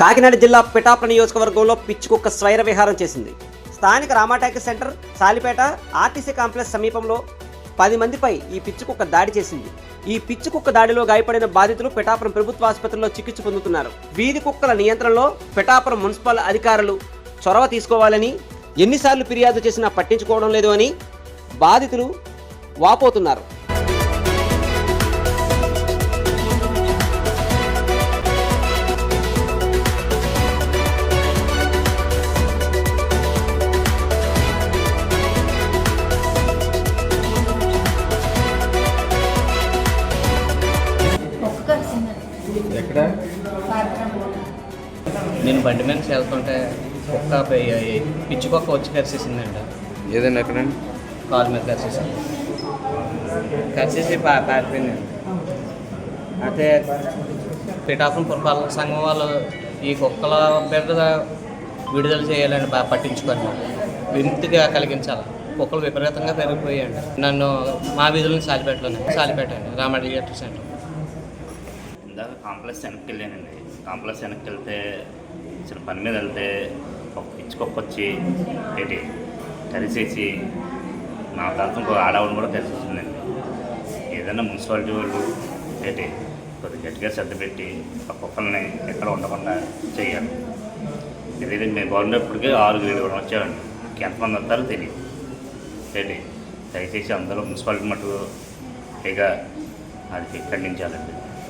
కాకినాడ జిల్లా పిఠాపుర నియోజకవర్గంలో పిచ్చుకుక్క స్వైర విహారం చేసింది. స్థానిక Ramataki centre Salipeta RTC complex సమీపంలో పది మందిపై ఈ పిచ్చుకుక్క దాడి చేసింది. ఈ పిచ్చుకుక్క దాడిలో గాయపడిన బాధితులు పిఠాపురం ప్రభుత్వ ఆసుపత్రిలో చికిత్స పొందుతున్నారు. వీధి కుక్కల నియంత్రణలో పిఠాపురం మున్సిపల్ అధికారులు చొరవ తీసుకోవాలని ఎన్నిసార్లు ఫిర్యాదు చేసినా పట్టించుకోవడం లేదు అని బాధితులు వాపోతున్నారు. ఎక్కడ? నేను బండి మీద వెళ్తుంటే కుక్క పై- పిచ్చి కుక్క వచ్చి కరిసేసిందండి ఏదండి ఎక్కడ కాలు మీద కరిసేసింది. కరిసేసి పా పారిపోయిందండి అయితే పిఠాపురం పురపాలక సంఘం వాళ్ళు ఈ కుక్కల మీద విడుదల చేయాలండి బాగా పట్టించుకొని విముక్తిగా కలిగించాలి. కుక్కలు విపరీతంగా పెరిగిపోయాయండి నన్ను మా వీధులను సాలిపేటలోనే సాలిపేట అండి రామాడి సెంటర్. ఇందాక కాంప్లెక్స్ వెనక్కి వెళ్ళానండి. కాంప్లెక్స్ వెనక్కి వెళ్తే చిన్న పని మీద వెళ్తే ఒక పిచ్చి ఏంటి కలిసేసి నా తర్వాత ఇంకో ఆడవాడిని కూడా కలిసేసిందండి ఏదైనా మున్సిపాలిటీ వాళ్ళు ఏంటి కొద్దిగా గట్టిగా శ్రద్ధ పెట్టి ఆ కుక్కల్ని ఎక్కడ ఉండకుండా చేయాలి. తెలియదు మేము బాగున్నప్పటికీ ఆరుగురు ఏడు వచ్చామండి ఎంతమంది వస్తారో తెలియదు ఏంటి? దయచేసి అందరూ మున్సిపాలిటీ మటుకు పైగా అది ఖండించాలండి